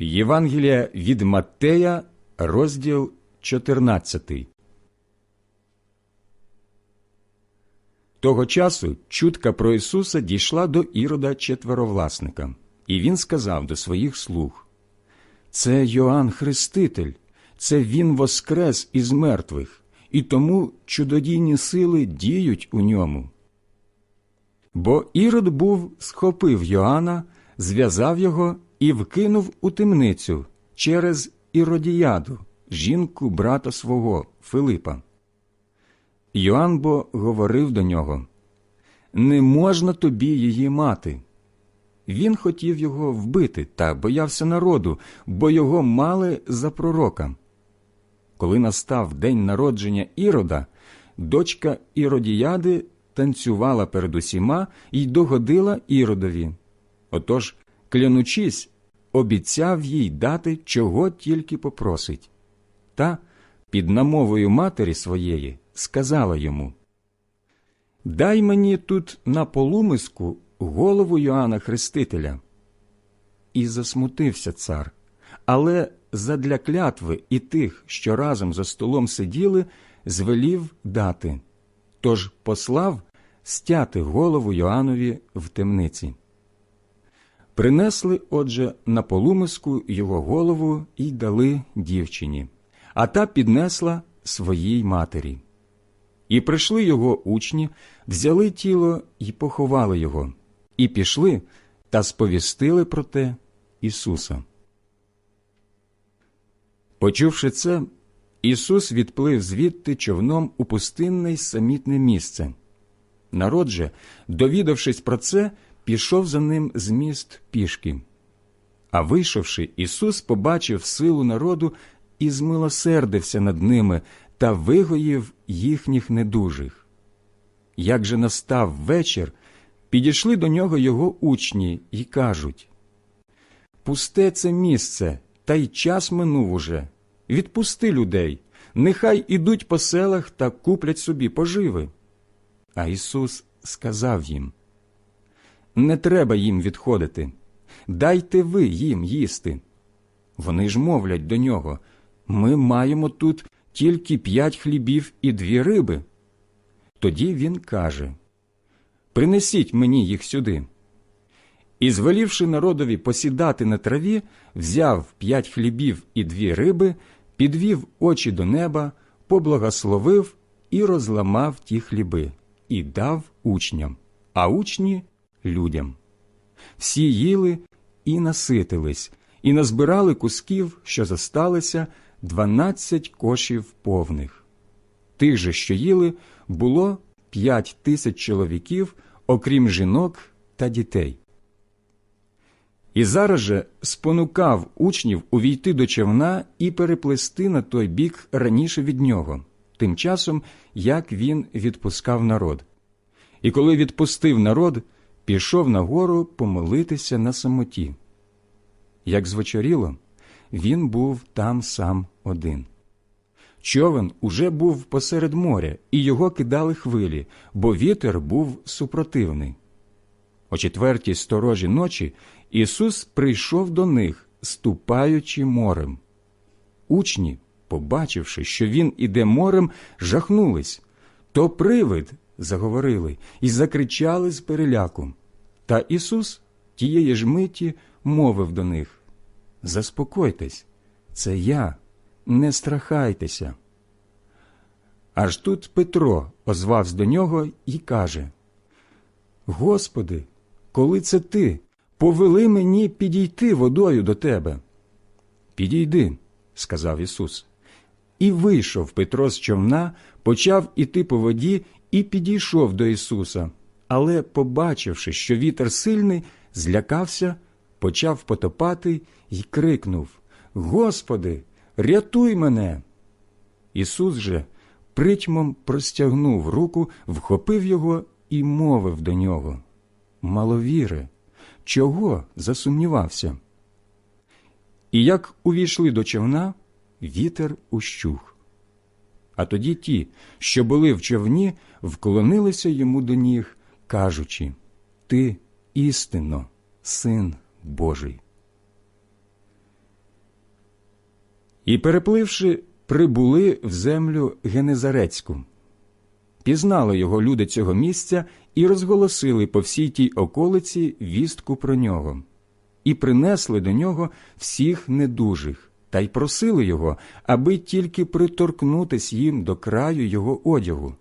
Євангелія від Маттея, розділ 14. Того часу чутка про Ісуса дійшла до Ірода четверовласника, і він сказав до своїх слуг Це Йоанн Хреститель, це Він воскрес із мертвих, і тому чудодійні сили діють у ньому. Бо Ірод був схопив Йоанна, зв'язав його і вкинув у темницю через Іродіяду, жінку брата свого Филипа. Йоанн бо говорив до нього Не можна тобі її мати. Він хотів його вбити та боявся народу, бо його мали за пророка. Коли настав день народження Ірода, дочка Іродіяди танцювала перед усіма і догодила Іродові. Отож, клянучись, обіцяв їй дати, чого тільки попросить. Та, під намовою матері своєї, сказала йому Дай мені тут на полумиску голову Йоанна Хрестителя. І засмутився цар, але задля клятви і тих, що разом за столом сиділи, звелів дати. Тож послав стяти голову Йоаннові в темниці. Принесли, отже, на полумиску його голову і дали дівчині, а та піднесла своїй матері. І прийшли його учні, взяли тіло і поховали його, і пішли та сповістили про те Ісуса. Почувши це, Ісус відплив звідти човном у пустинне й самітне місце. Народ же, довідавшись про це, пішов за ним з міст пішки. А вийшовши, Ісус побачив силу народу і змилосердився над ними та вигоїв їхніх недужих. Як же настав вечір, підійшли до нього його учні й кажуть Пусте це місце, та й час минув уже. Відпусти людей, нехай ідуть по селах та куплять собі поживи. А Ісус сказав їм Не треба їм відходити, дайте ви їм їсти. Вони ж мовлять до нього Ми маємо тут тільки п'ять хлібів і дві риби. Тоді він каже Принесіть мені їх сюди. І, звелівши народові посідати на траві, взяв п'ять хлібів і дві риби, підвів очі до неба, поблагословив і розламав ті хліби, і дав учням, а учні людям. Всі їли і наситились, і назбирали кусків, що зосталися, дванадцять кошів повних. Тих же, що їли, було п'ять тисяч чоловіків, окрім жінок та дітей. І зараз же спонукав учнів увійти до човна і переплести на той бік раніше від нього, тим часом, як він відпускав народ. І коли відпустив народ, пішов на гору помолитися на самоті. Як звечоріло, він був там сам один. Човен уже був посеред моря, і його кидали хвилі, бо вітер був супротивний. О четвертій сторожі ночі Ісус прийшов до них, ступаючи морем. Учні, побачивши, що Він іде морем, жахнулись. То привид, заговорили, і закричали з переляку. Та Ісус тієї ж миті мовив до них Заспокойтесь, це я, не страхайтеся. Аж тут Петро озвався до нього і каже Господи, коли це ти, повели мені підійти водою до тебе. Підійди, сказав Ісус. І вийшов Петро з човна, почав іти по воді і підійшов до Ісуса. Але, побачивши, що вітер сильний, злякався, почав потопати й крикнув Господи, рятуй мене. Ісус же притьмом простягнув руку, вхопив його і мовив до нього Маловіре, чого засумнівався? І як увійшли до човна, вітер ущух. А тоді ті, що були в човні, вклонилися йому до ніг, кажучи Ти істинно, син Божий. І, перепливши, прибули в землю Генезарецьку. Пізнали його люди цього місця і розголосили по всій тій околиці вістку про нього, і принесли до нього всіх недужих, та й просили його, аби тільки приторкнутись їм до краю його одягу,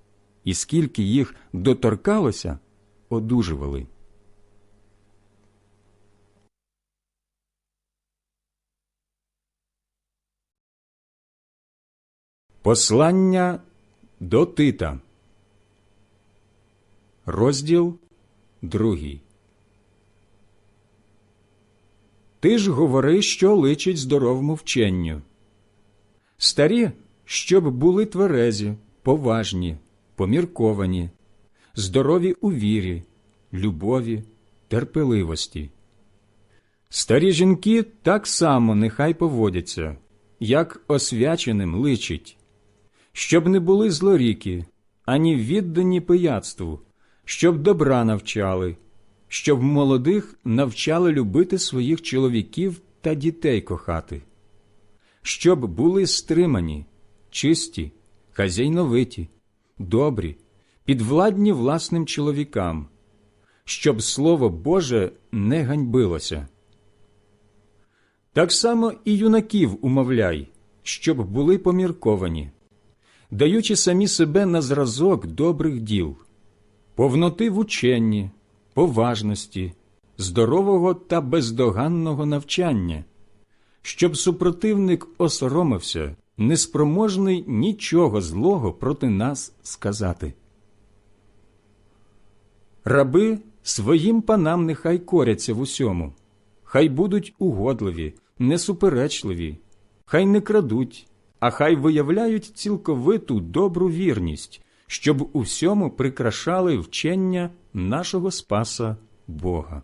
і скільки їх доторкалося, одужували. Послання до Тита. Розділ другий. Ти ж говори, що личить здоровому вченню. Старі, щоб були тверезі, поважні, помірковані, здорові у вірі, любові, терпеливості. Старі жінки так само нехай поводяться, як освяченим личить, щоб не були злоріки, ані віддані пияцтву, щоб добра навчали, щоб молодих навчали любити своїх чоловіків та дітей кохати, щоб були стримані, чисті, хазяйновиті, добрі, підвладні власним чоловікам, щоб Слово Боже не ганьбилося. Так само і юнаків умовляй, щоб були помірковані, даючи самі себе на зразок добрих діл, повноти в ученні, поважності, здорового та бездоганного навчання, щоб супротивник осоромився, неспроможний нічого злого проти нас сказати. Раби своїм панам нехай коряться в усьому, хай будуть угодливі, несуперечливі, хай не крадуть, а хай виявляють цілковиту добру вірність, щоб у всьому прикрашали вчення нашого Спаса Бога.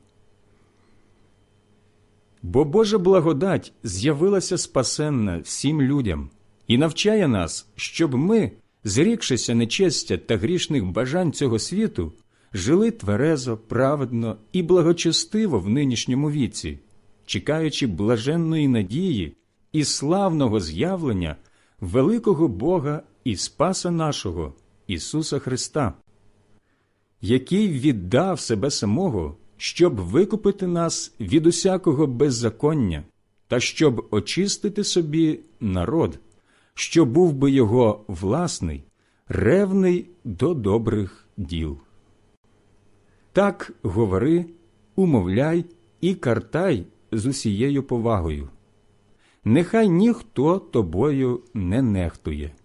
Бо Божа благодать з'явилася спасенна всім людям і навчає нас, щоб ми, зрікшися нечестя та грішних бажань цього світу, жили тверезо, праведно і благочестиво в нинішньому віці, чекаючи блаженної надії і славного з'явлення великого Бога і Спаса нашого, Ісуса Христа, який віддав себе самого, щоб викупити нас від усякого беззаконня та щоб очистити собі народ, що був би його власний, ревний до добрих діл. Так говори, умовляй і картай з усією повагою. Нехай ніхто тобою не нехтує.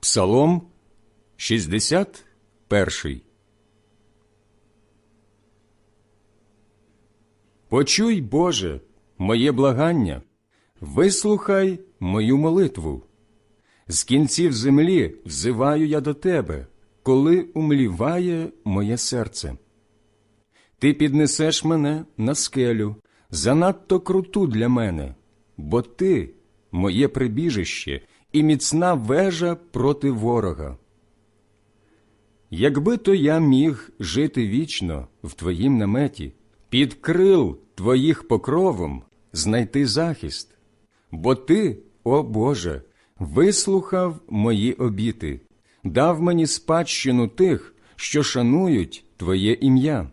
Псалом 61 Почуй, Боже, моє благання, вислухай мою молитву. З кінців землі взиваю я до Тебе, коли умліває моє серце. Ти піднесеш мене на скелю, занадто круту для мене, бо ти моє прибіжище і міцна вежа проти ворога. Якби то я міг жити вічно в твоїм наметі, під крил твоїх покровом знайти захист, бо ти, о Боже, вислухав мої обіти, дав мені спадщину тих, що шанують Твоє ім'я.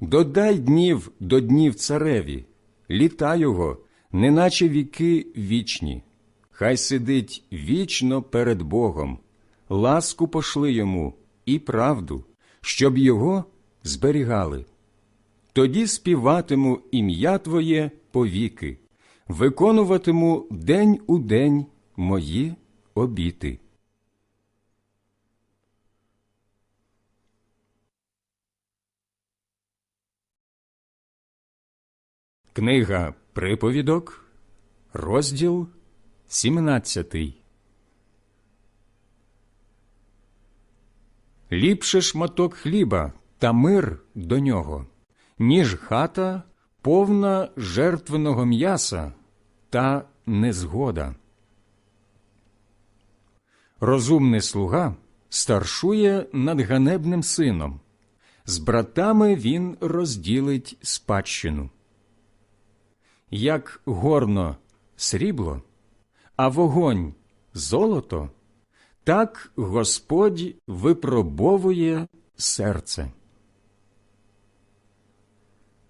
Додай днів до днів цареві, літа його, неначе віки вічні. Хай сидить вічно перед Богом, ласку пошли йому і правду, щоб його зберігали. Тоді співатиму ім'я Твоє повіки, виконуватиму день у день мої обіти. Книга Приповідок, розділ 17 Ліпше шматок хліба та мир до нього, ніж хата повна жертвеного м'яса та незгода. Розумний слуга старшує над ганебним сином, з братами він розділить спадщину. Як горно срібло, а вогонь золото, так Господь випробовує серце.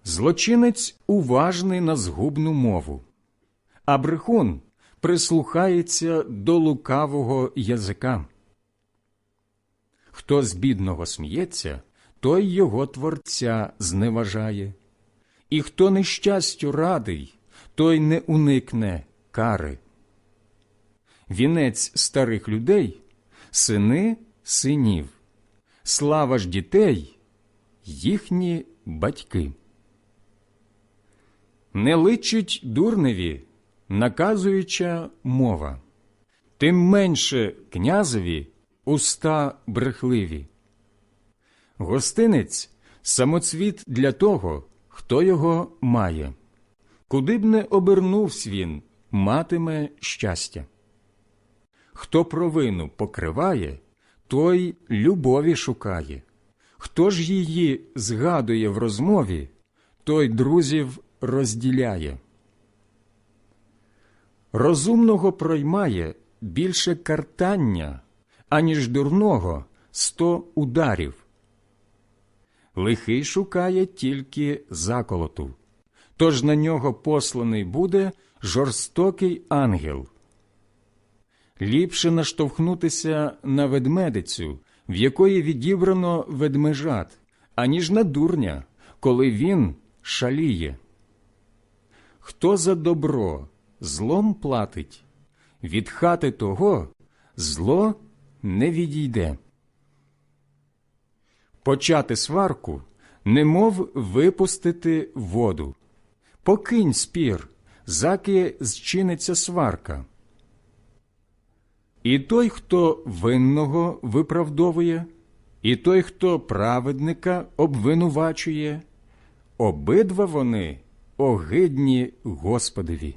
Злочинець уважний на згубну мову, а брехун прислухається до лукавого язика. Хто з бідного сміється, той його творця зневажає, і хто нещастю радий, той не уникне кари. Вінець старих людей сини синів, слава ж дітей їхні батьки. Не личить дурневі, наказуюча мова, тим менше князеві уста брехливі. Гостинець самоцвіт для того, хто його має. Куди б не обернувсь він, матиме щастя. Хто провину покриває, той любові шукає. Хто ж її згадує в розмові, той друзів розділяє. Розумного проймає більше картання, аніж дурного сто ударів. Лихий шукає тільки заколоту, тож на нього посланий буде жорстокий ангел. Ліпше наштовхнутися на ведмедицю, в якої відібрано ведмежат, аніж на дурня, коли він шаліє. Хто за добро злом платить, від хати того зло не відійде. Почати сварку, немов випустити воду. Покинь спір, заки зчиниться сварка. І той, хто винного виправдовує, і той, хто праведника обвинувачує, обидва вони огидні Господові.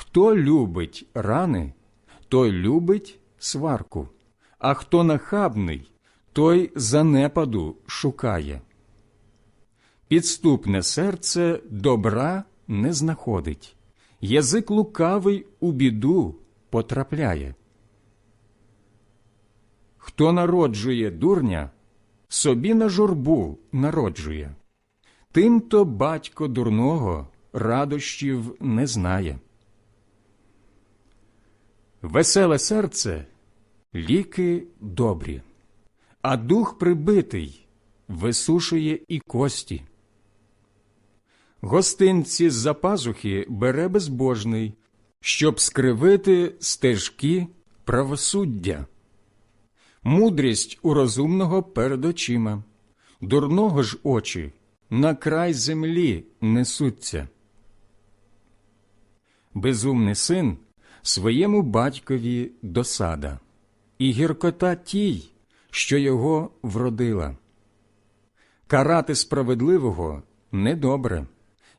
Хто любить рани, той любить сварку, а хто нахабний, той занепаду шукає. Підступне серце добра не знаходить, язик лукавий у біду потрапляє. Хто народжує дурня, собі на журбу народжує, тимто батько дурного радощів не знає. Веселе серце ліки добрі, а дух прибитий висушує і кості. Гостинці з-за пазухи бере безбожний, щоб скривити стежки правосуддя. Мудрість у розумного перед очима, дурного ж очі на край землі несуться. Безумний син своєму батькові досада, і гіркота тій, що його вродила. Карати справедливого недобре,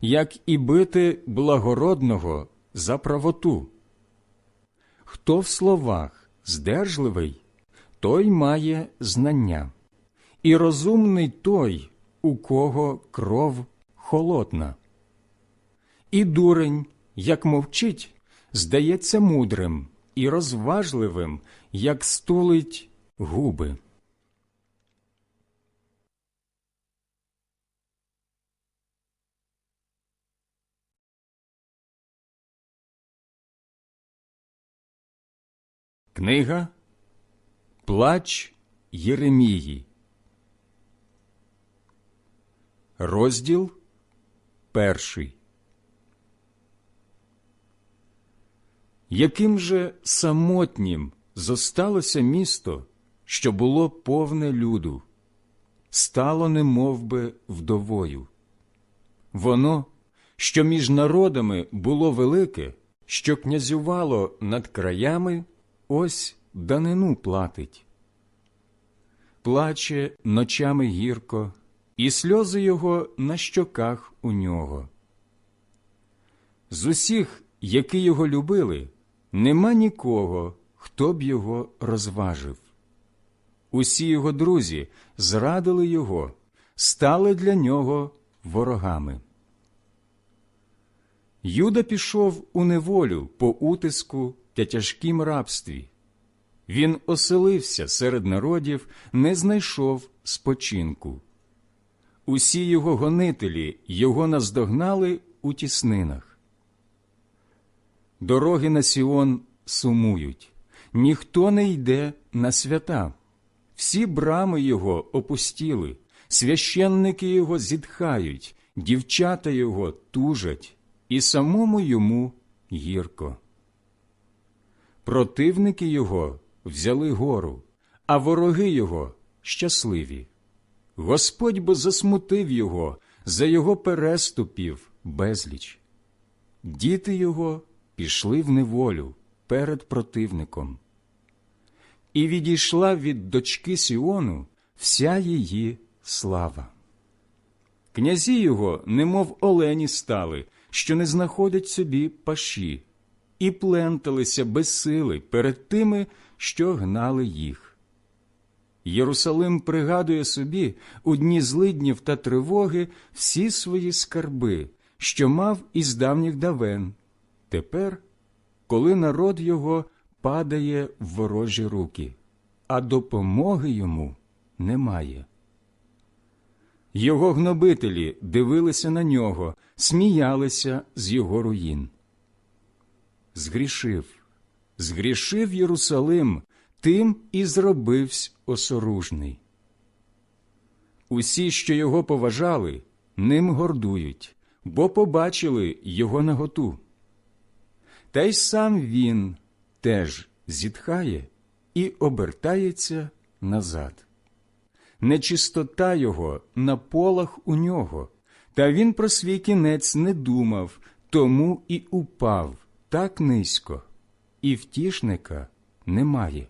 як і бити благородного за правоту. Хто в словах здержливий, той має знання, і розумний той, у кого кров холодна. І дурень, як мовчить, здається мудрим і розважливим, як стулить губи. Книга Плач Єремії. Розділ перший. Яким же самотнім зосталося місто, що було повне люду? стало немовби вдовою. Воно, що між народами було велике, що князювало над краями, ось данину платить. Плаче ночами гірко, і сльози його на щоках у нього. З усіх, які його любили, нема нікого, хто б його розважив. Усі його друзі зрадили його, стали для нього ворогами. Юда пішов у неволю по утиску та тяжкім рабстві. Він оселився серед народів, не знайшов спочинку. Усі його гонителі його наздогнали у тіснинах. Дороги на Сіон сумують, ніхто не йде на свята. Всі брами його опустіли, священники його зітхають, дівчата його тужать, і самому йому гірко. Противники його взяли гору, а вороги його щасливі. Господь бо засмутив його за його переступів безліч. Діти його пішли в неволю перед противником. І відійшла від дочки Сіону вся її слава. Князі його, немов олені стали, що не знаходять собі паші, і пленталися без сили перед тими, що гнали їх. Єрусалим пригадує собі у дні злиднів та тривоги всі свої скарби, що мав із давніх давен. Тепер, коли народ його падає в ворожі руки, а допомоги йому немає. Його гнобителі дивилися на нього, сміялися з його руїн. Згрішив, згрішив Єрусалим, тим і зробивсь осоружний. Усі, що його поважали, ним гордують, бо побачили його наготу. Та й сам він теж зітхає і обертається назад. Нечистота його на полах у нього, та він про свій кінець не думав, тому і упав так низько, і втішника немає.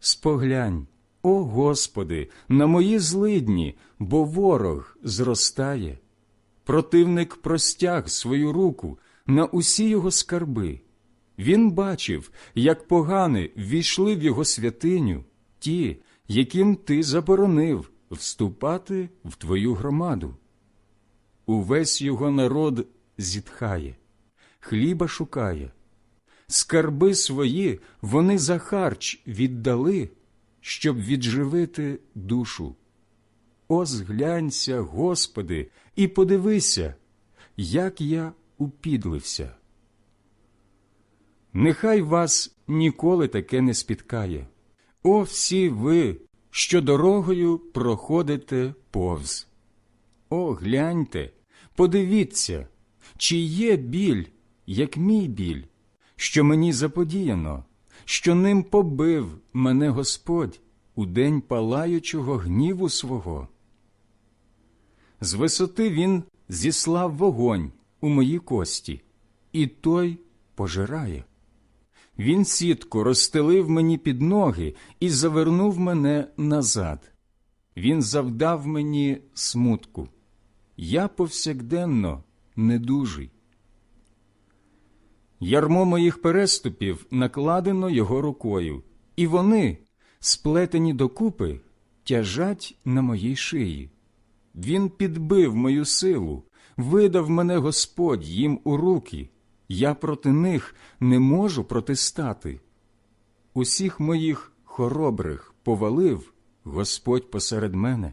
Споглянь, о Господи, на мої злидні, бо ворог зростає. Противник простяг свою руку на усі його скарби. Він бачив, як погани ввійшли в його святиню ті, яким ти заборонив вступати в твою громаду. Увесь його народ зітхає, хліба шукає. Скарби свої вони за харч віддали, щоб відживити душу. О, зглянься, Господи, і подивися, як я упідлився. Нехай вас ніколи таке не спіткає. О, всі ви, що дорогою проходите повз. О, гляньте, подивіться, чи є біль, як мій біль, що мені заподіяно, що ним побив мене Господь у день палаючого гніву свого. З висоти він зіслав вогонь у мої кості, і той пожирає. Він сітку розстелив мені під ноги і завернув мене назад. Він завдав мені смутку. Я повсякденно недужий. Ярмо моїх переступів накладено його рукою, і вони, сплетені докупи, тяжать на моїй шиї. Він підбив мою силу, видав мене Господь їм у руки я проти них не можу протистати. Усіх моїх хоробрих повалив Господь посеред мене.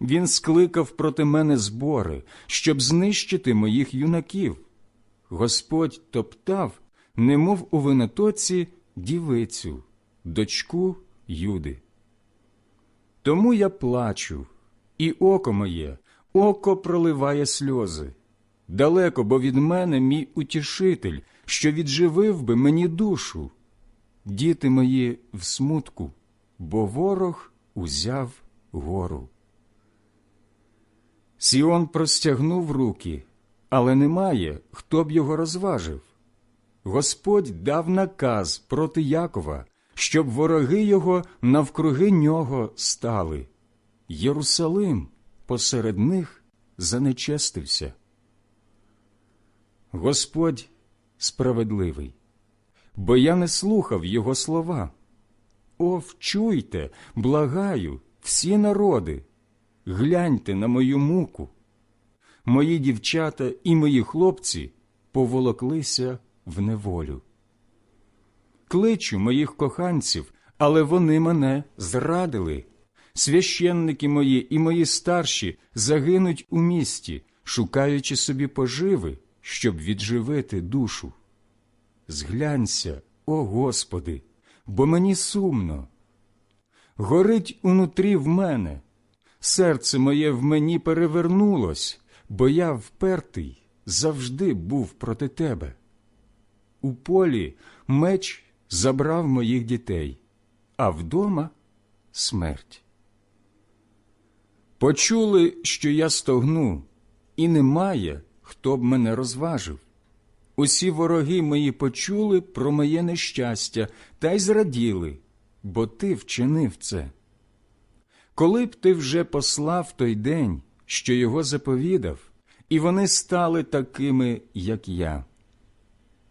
Він скликав проти мене збори, щоб знищити моїх юнаків. Господь топтав, немов у винотоці, дівицю, дочку Юди. Тому я плачу, і око моє, око проливає сльози. Далеко бо від мене мій утішитель, що відживив би мені душу. Діти мої в смутку, бо ворог узяв гору. Сіон простягнув руки, але немає, хто б його розважив. Господь дав наказ проти Якова, щоб вороги його навкруги нього стали. Єрусалим посеред них занечестився. Господь справедливий, бо я не слухав його слова. О, вчуйте, благаю, всі народи, гляньте на мою муку. Мої дівчата і мої хлопці поволоклися в неволю. Кличу моїх коханців, але вони мене зрадили. Священники мої і мої старші загинуть у місті, шукаючи собі поживи, щоб відживити душу. Зглянься, о Господи, бо мені сумно. Горить унутрі в мене, серце моє в мені перевернулось, бо я впертий завжди був проти тебе. У полі меч забрав моїх дітей, а вдома смерть. Почули, що я стогну, і немає, хто б мене розважив. Усі вороги мої почули про моє нещастя та й зраділи, бо ти вчинив це. Коли б ти вже послав той день, що його заповідав, і вони стали такими, як я.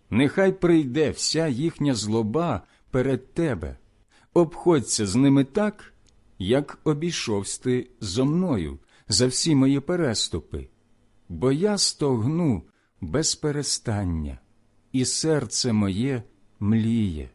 Нехай прийде вся їхня злоба перед тебе, обходься з ними так, як обійшовсь ти зо мною за всі мої переступи, бо я стогну без перестання, і серце моє мліє.